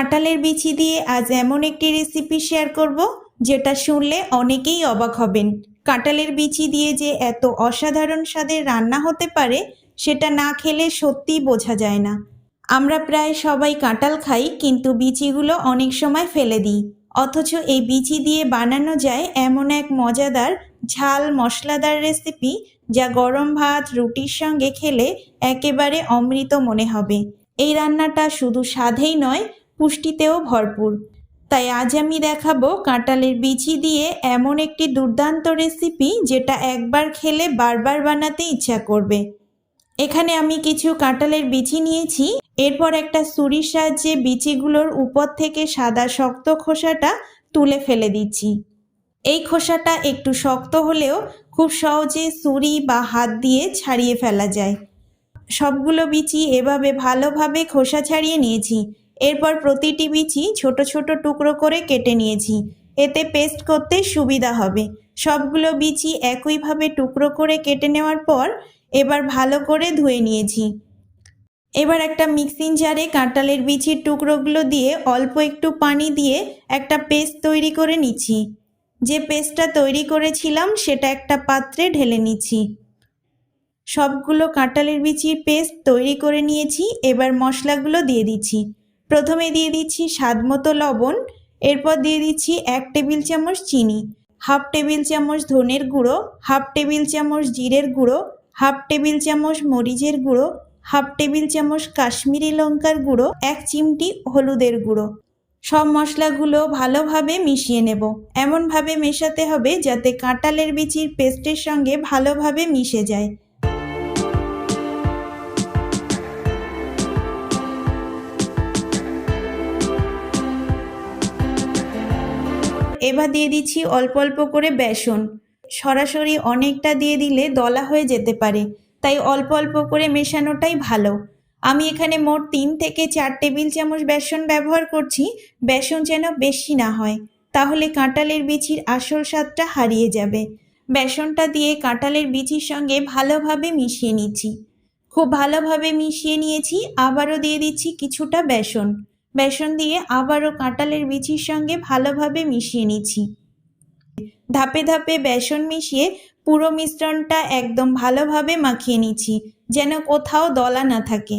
কাঁঠালের বিচি দিয়ে আজ এমন একটি রেসিপি শেয়ার করব, যেটা শুনলে অনেকেই অবাক হবেন। কাঁঠালের বিচি দিয়ে যে এত অসাধারণ স্বাদের রান্না হতে পারে, সেটা না খেলে সত্যিই বোঝা যায় না। আমরা প্রায় সবাই কাঁঠাল খাই, কিন্তু বিচিগুলো অনেক সময় ফেলে দিই। অথচ এই বিচি দিয়ে বানানো যায় এমন এক মজাদার, ঝাল, মশলাদার রেসিপি যা গরম ভাত, রুটির সঙ্গে খেলে একেবারে অমৃত মনে হবে। এই রান্নাটা শুধু স্বাদেই নয় পুষ্টিতেও ভরপুর। তাই আজ আমি দেখাবো কাঁঠালের বিচি দিয়ে এমন একটি দুর্দান্ত রেসিপি যেটা একবার খেলে বারবার বানাতে ইচ্ছা করবে। এখানে আমি কিছু কাঁঠালের বিচি নিয়েছি। এরপর একটা ছুরির সাহায্যে বিচিগুলোর উপর থেকে সাদা শক্ত খোসাটা তুলে ফেলে দিচ্ছি। এই খোসাটা একটু শক্ত হলেও খুব সহজে ছুরি বা হাত দিয়ে ছাড়িয়ে ফেলা যায়। সবগুলো বিচি এভাবে ভালোভাবে খোসা ছাড়িয়ে নিয়েছি। এরপর প্রতিটি বিচি ছোট ছোট টুকরো করে কেটে নিয়েছি। এতে পেস্ট করতে সুবিধা হবে। সবগুলো বিচি একইভাবে টুকরো করে কেটে নেওয়ার পর এবার ভালো করে ধুয়ে নিয়েছি। এবার একটা মিক্সিং জারে কাঁঠালের বিচির টুকরোগুলো দিয়ে অল্প একটু পানি দিয়ে একটা পেস্ট তৈরি করে নিচ্ছি। যে পেস্টটা তৈরি করেছিলাম সেটা একটা পাত্রে ঢেলে নিচ্ছি। সবগুলো কাঁঠালের বিচির পেস্ট তৈরি করে নিয়েছি। এবার মশলাগুলো দিয়ে দিচ্ছি। প্রথমে দিয়ে দিচ্ছি স্বাদ মতো লবণ, এরপর দিয়ে দিচ্ছি এক টেবিল চামচ চিনি, হাফ টেবিল চামচ ধনের গুঁড়ো, হাফ টেবিল চামচ জিরের গুঁড়ো, হাফ টেবিল চামচ মরিচের গুঁড়ো, হাফ টেবিল চামচ কাশ্মীরি লঙ্কার গুঁড়ো, এক চিমটি হলুদের গুঁড়ো। সব মশলাগুলো ভালোভাবে মিশিয়ে নেব। এমনভাবে মেশাতে হবে যাতে কাঁঠালের বিচির পেস্টের সঙ্গে ভালোভাবে মিশে যায়। এবার দিয়ে দিচ্ছি অল্প অল্প করে বেসন। সরাসরি অনেকটা দিয়ে দিলে দলা হয়ে যেতে পারে, তাই অল্প অল্প করে মেশানোটাই ভালো। আমি এখানে মোট তিন থেকে চার টেবিল চামচ বেসন ব্যবহার করছি, বেসন যেন বেশি না হয়, তাহলে কাঁটালের বিচির আসল স্বাদটা হারিয়ে যাবে। বেসনটা দিয়ে কাঁটালের বিচির সঙ্গে ভালোভাবে মিশিয়ে নিচ্ছি। খুব ভালোভাবে মিশিয়ে নিয়েছি, আবারও দিয়ে দিচ্ছি কিছুটা বেসন। বেসন দিয়ে আবারও কাঁঠালের বিচির সঙ্গে ভালোভাবে মিশিয়ে নিচ্ছি। ধাপে ধাপে বেসন মিশিয়ে পুরো মিশ্রণটা একদম ভালোভাবে মাখিয়ে নিচ্ছি, যেন কোথাও দলা না থাকে।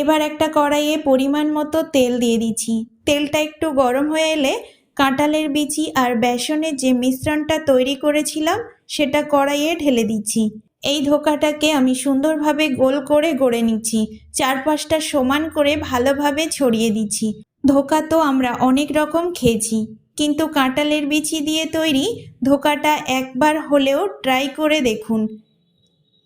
এবার একটা কড়াইয়ে পরিমাণ মতো তেল দিয়ে দিচ্ছি। তেলটা একটু গরম হয়ে এলে কাঁঠালের বিচি আর বেসনের যে মিশ্রণটা তৈরি করেছিলাম, সেটা কড়াইয়ে ঢেলে দিচ্ছি। এই ধোকাটাকে আমি সুন্দরভাবে গোল করে গড়ে নিচ্ছি, চারপাশটা সমান করে ভালোভাবে ছড়িয়ে দিচ্ছি। ধোকা তো আমরা অনেক রকম খেয়েছি, কিন্তু কাঁটালের বিচি দিয়ে তৈরি ধোকাটা একবার হলেও ট্রাই করে দেখুন।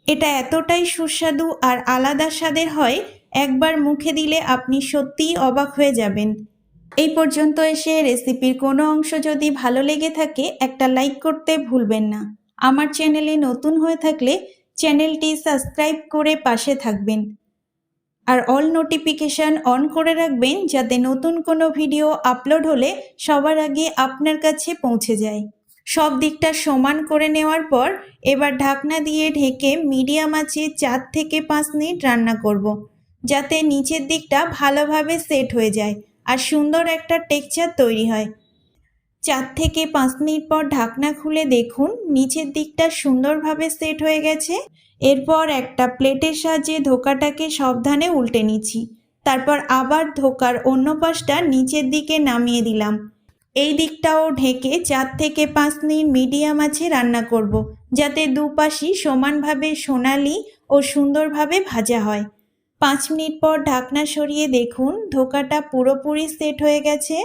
এটা এতটাই সুস্বাদু আর আলাদা স্বাদের হয়, একবার মুখে দিলে আপনি সত্যিই অবাক হয়ে যাবেন। এই পর্যন্ত এসে রেসিপির কোনো অংশ যদি ভালো লেগে থাকে, একটা লাইক করতে ভুলবেন না। আমার চ্যানেলে নতুন হয়ে থাকলে চ্যানেলটি সাবস্ক্রাইব করে পাশে থাকবেন আর অল নোটিফিকেশান অন করে রাখবেন যাতে নতুন কোনো ভিডিও আপলোড হলে সবার আগে আপনার কাছে পৌঁছে যায় সব দিকটা সমান করে নেওয়ার পর এবার ঢাকনা দিয়ে ঢেকে মিডিয়াম আঁচে চার থেকে পাঁচ মিনিট রান্না করব। যাতে নিচের দিকটা ভালোভাবে সেট হয়ে যায় আর সুন্দর একটা টেক্সচার তৈরি হয় চার থেকে পাঁচ মিনিট পর ঢাকনা খুলে দেখুন, নিচের দিকটা সুন্দরভাবে সেট হয়ে গেছে। এরপর একটা প্লেটের সাহায্যে ধোকাটাকে সাবধানে উল্টে নিচ্ছি। তারপর আবার ধোকার অন্য পাশটা নিচের দিকে নামিয়ে দিলাম। এই দিকটাও ঢেকে চার থেকে পাঁচ মিনিট মিডিয়াম আছে রান্না করব। যাতে দুপাশই সমানভাবে সোনালি ও সুন্দরভাবে ভাজা হয়। পাঁচ মিনিট পর ঢাকনা সরিয়ে দেখুন, ধোকাটা পুরোপুরি সেট হয়ে গেছে।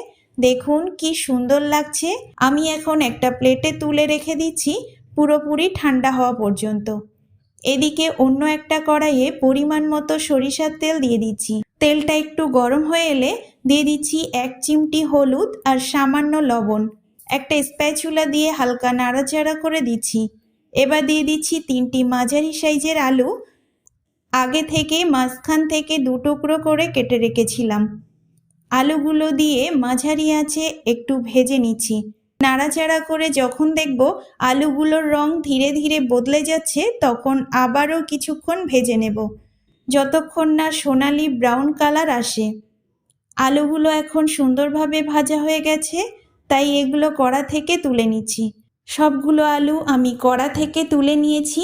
দেখুন কি সুন্দর লাগছে। আমি এখন একটা প্লেটে তুলে রেখে দিচ্ছি, পুরোপুরি ঠান্ডা হওয়া পর্যন্ত। এদিকে অন্য একটা কড়াইয়ে পরিমাণ মতো সরিষার তেল দিয়ে দিচ্ছি। তেলটা একটু গরম হয়ে এলে দিয়ে দিচ্ছি এক চিমটি হলুদ আর সামান্য লবণ। একটা স্প্যাচুলা দিয়ে হালকা নাড়াচাড়া করে দিচ্ছি। এবার দিয়ে দিচ্ছি তিনটি মাঝারি সাইজের আলু। আগে থেকে মাঝখান থেকে দু টুকরো করে কেটে রেখেছিলাম। আলুগুলো দিয়ে মাঝারি আঁচে একটু ভেজে নিচ্ছি। নাড়াচাড়া করে যখন দেখব আলুগুলোর রং ধীরে ধীরে বদলে যাচ্ছে, তখন আবারও কিছুক্ষণ ভেজে নেব। যতক্ষণ না সোনালি ব্রাউন কালার আসে। আলুগুলো এখন সুন্দরভাবে ভাজা হয়ে গেছে, তাই এগুলো কড়া থেকে তুলে নিচ্ছি। সবগুলো আলু আমি কড়া থেকে তুলে নিয়েছি।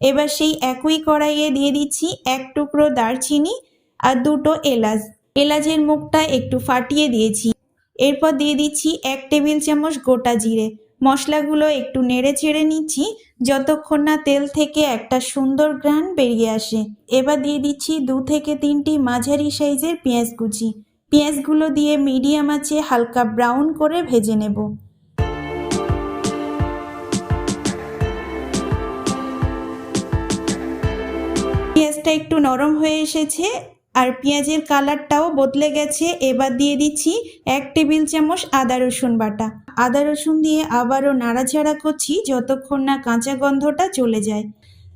এবার সেই একই কড়াইয়ে দিয়ে দিচ্ছি এক টুকরো দারচিনি আর দুটো এলাচ। এলাচের মুখটা একটু ফাটিয়ে দিয়েছি। এরপর দিয়ে দিচ্ছি এক টেবিল চামচ গোটা জিরে। মশলাগুলো একটু নেড়ে চেড়ে নিচ্ছি, যতক্ষণ না তেল থেকে একটা সুন্দর গ্রান বেরিয়ে আসে। এবার দিয়ে দিচ্ছি দু থেকে তিনটি মাঝারি সাইজের পেঁয়াজ কুচি। পেঁয়াজগুলো দিয়ে মিডিয়াম আঁচে হালকা ব্রাউন করে ভেজে নেব। পেঁয়াজটা একটু নরম হয়ে এসেছে আর পেঁয়াজের কালারটাও বদলে গেছে। এবার দিয়ে দিচ্ছি এক টেবিল চামচ আদা রসুন বাটা। আদা রসুন দিয়ে আবারও নাড়াচাড়া করছি যতক্ষণ না কাঁচা গন্ধটা চলে যায়।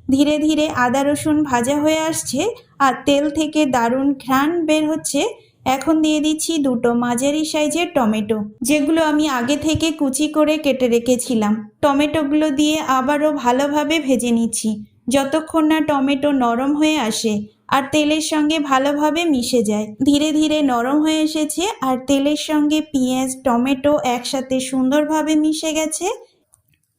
ধীরে ধীরে আদা রসুন ভাজা হয়ে আসছে আর তেল থেকে দারুণ ঘ্রাণ বের হচ্ছে। এখন দিয়ে দিচ্ছি দুটো মাঝারি সাইজের টমেটো, যেগুলো আমি আগে থেকে কুচি করে কেটে রেখেছিলাম। টমেটোগুলো দিয়ে আবারও ভালোভাবে ভেজে নিচ্ছি। যতক্ষণ না টমেটো নরম হয়ে আসে আর তেলের সঙ্গে ভালোভাবে মিশে যায়। ধীরে ধীরে নরম হয়ে এসেছে আর তেলের সঙ্গে পেঁয়াজ, টমেটো একসাথে সুন্দরভাবে মিশে গেছে।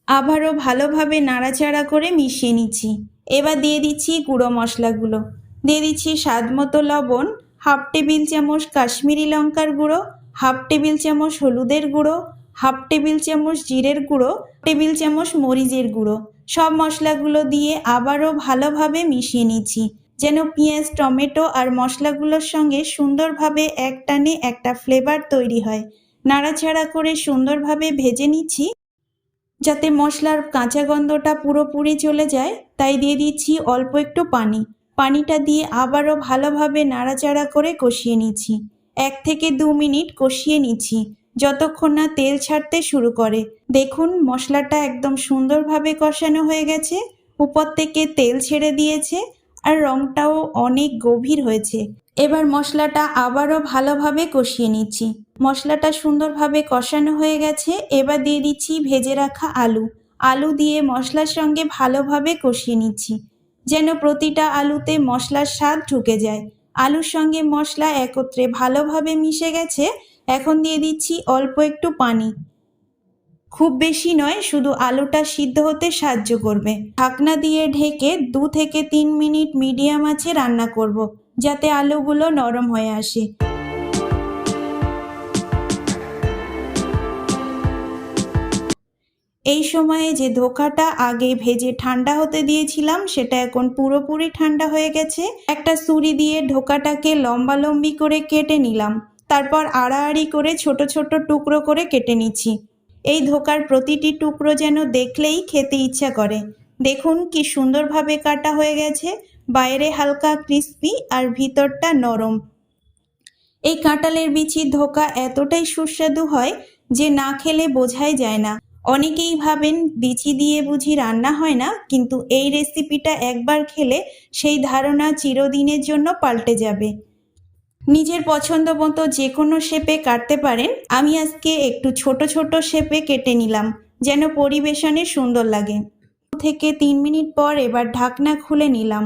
আবারও ভালোভাবে নাড়াচাড়া করে মিশিয়ে নিচ্ছি। এবার দিয়ে দিচ্ছি গুঁড়ো মশলাগুলো। দিয়ে দিচ্ছি স্বাদ মতো লবণ, হাফ টেবিল চামচ কাশ্মীরি লঙ্কার গুঁড়ো, হাফ টেবিল চামচ হলুদের গুঁড়ো, হাফ টেবিল চামচ জিরের গুঁড়ো টেবিল চামচ মরিচের গুঁড়ো। সব মশলাগুলো দিয়ে আবারও ভালোভাবে মিশিয়ে নিচ্ছি। যেন পেঁয়াজ, টমেটো আর মশলাগুলোর সঙ্গে সুন্দরভাবে একটানে একটা ফ্লেভার তৈরি হয়। নাড়াচাড়া করে সুন্দরভাবে ভেজে নিচ্ছি। যাতে মশলার কাঁচা গন্ধটা পুরোপুরি চলে যায়, তাই দিয়ে দিচ্ছি অল্প একটু পানি। পানিটা দিয়ে আবারও ভালোভাবে নাড়াচাড়া করে কষিয়ে নিচ্ছি। এক থেকে দু মিনিট কষিয়ে নিচ্ছি, যতক্ষণ না তেল ছাড়তে শুরু করে। দেখুন, মশলাটা একদম সুন্দরভাবে কষানো হয়ে গেছে। উপর থেকে তেল ছেড়ে দিয়েছে। আর রঙটাও অনেক গভীর হয়েছে। এবার মশলাটা আবারও ভালোভাবে কষিয়ে নিচ্ছি। মশলাটা সুন্দরভাবে কষানো হয়ে গেছে, এবার দিয়ে দিচ্ছি ভেজে রাখা আলু। আলু দিয়ে মশলার সঙ্গে ভালোভাবে কষিয়ে নিচ্ছি, যেন প্রতিটা আলুতে মশলার স্বাদ ঢুকে যায়। আলুর সঙ্গে মশলা একত্রে ভালোভাবে মিশে গেছে, এখন দিয়ে দিচ্ছি অল্প একটু পানি। খুব বেশি নয়, শুধু আলুটা সিদ্ধ হতে সাহায্য করবে। ঢাকনা দিয়ে ঢেকে দু থেকে তিন মিনিট মিডিয়াম আঁচে রান্না করব, যাতে আলুগুলো নরম হয়ে আসে। এই সময়ে যে ধোকাটা আগে ভেজে ঠান্ডা হতে দিয়েছিলাম, সেটা এখন পুরোপুরি ঠান্ডা হয়ে গেছে। একটা ছুরি দিয়ে ধোকাটাকে লম্বা লম্বি করে কেটে নিলাম। তারপর আড়াআড়ি করে ছোট ছোট টুকরো করে কেটে নিচ্ছি। এই ধোকার প্রতিটি টুকরো যেন দেখলেই খেতে ইচ্ছা করে। দেখুন কি সুন্দরভাবে কাটা হয়ে গেছে, বাইরে হালকা ক্রিস্পি আর ভিতরটা নরম। এই কাঁটালের বিচির ধোকা এতটাই সুস্বাদু হয় যে না খেলে বোঝাই যায় না। অনেকেই ভাবেন বিচি দিয়ে বুঝি রান্না হয় না, কিন্তু এই রেসিপিটা একবার খেলে সেই ধারণা চিরদিনের জন্য পাল্টে যাবে। নিজের পছন্দ মতো যে কোনো শেপে কাটতে পারেন। আমি আজকে একটু ছোট ছোট শেপে কেটে নিলাম, যেন পরিবেশনে সুন্দর লাগে। থেকে তিন মিনিট পর এবার ঢাকনা খুলে নিলাম।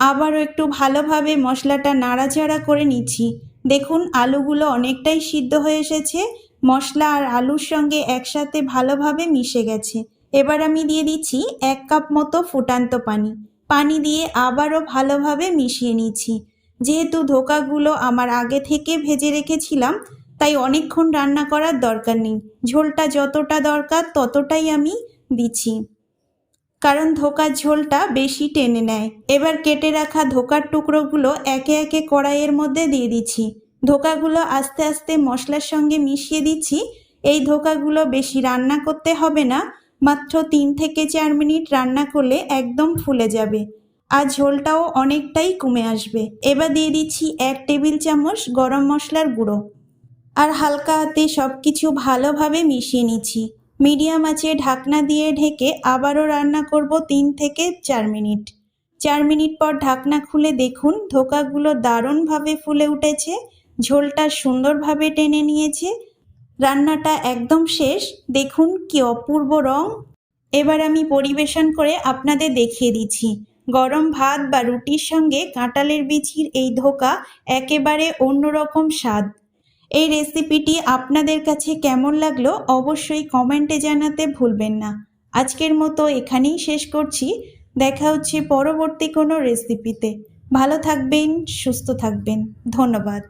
আবারও একটু ভালোভাবে মশলাটা নাড়াচাড়া করে নিচ্ছি। দেখুন, আলুগুলো অনেকটাই সিদ্ধ হয়ে এসেছে। মশলা আর আলুর সঙ্গে একসাথে ভালোভাবে মিশে গেছে। এবার আমি দিয়ে দিচ্ছি এক কাপ মতো ফুটান্ত পানি। পানি দিয়ে আবারও ভালোভাবে মিশিয়ে নিচ্ছি। যেহেতু ধোকাগুলো আমার আগে থেকে ভেজে রেখেছিলাম, তাই অনেকক্ষণ রান্না করার দরকার নেই। ঝোলটা যতটা দরকার ততটাই আমি দিচ্ছি। কারণ ধোকার ঝোলটা বেশি টেনে নেয়। এবার কেটে রাখা ধোকার টুকরোগুলো একে একে কড়াইয়ের মধ্যে দিয়ে দিচ্ছি। ধোকাগুলো আস্তে আস্তে মশলার সঙ্গে মিশিয়ে দিচ্ছি। এই ধোকাগুলো বেশি রান্না করতে হবে না, মাত্র তিন থেকে চার মিনিট রান্না করলে একদম ফুলে যাবে। আর ঝোলটাও অনেকটাই কমে আসবে। এবার দিয়ে দিচ্ছি এক টেবিল চামচ গরম মশলার গুঁড়ো। আর হালকা হাতে সব কিছু ভালোভাবে মিশিয়ে নিচ্ছি। মিডিয়াম আঁচে ঢাকনা দিয়ে ঢেকে আবারও রান্না করব তিন থেকে চার মিনিট। চার মিনিট পর ঢাকনা খুলে দেখুন, ধোকাগুলো দারুণভাবে ফুলে উঠেছে। ঝোলটা সুন্দরভাবে টেনে নিয়েছে। রান্নাটা একদম শেষ। দেখুন কি অপূর্ব রং। এবার আমি পরিবেশন করে আপনাদের দেখিয়ে দিচ্ছি। গরম ভাত বা রুটির সঙ্গে কাঁটালের বিচির এই ধোকা একেবারে অন্যরকম স্বাদ। এই রেসিপিটি আপনাদের কাছে কেমন লাগল অবশ্যই কমেন্টে জানাতে ভুলবেন না। আজকের মতো এখানেই শেষ করছি। দেখা হচ্ছে পরবর্তী কোনো রেসিপিতে। ভালো থাকবেন, সুস্থ থাকবেন। ধন্যবাদ।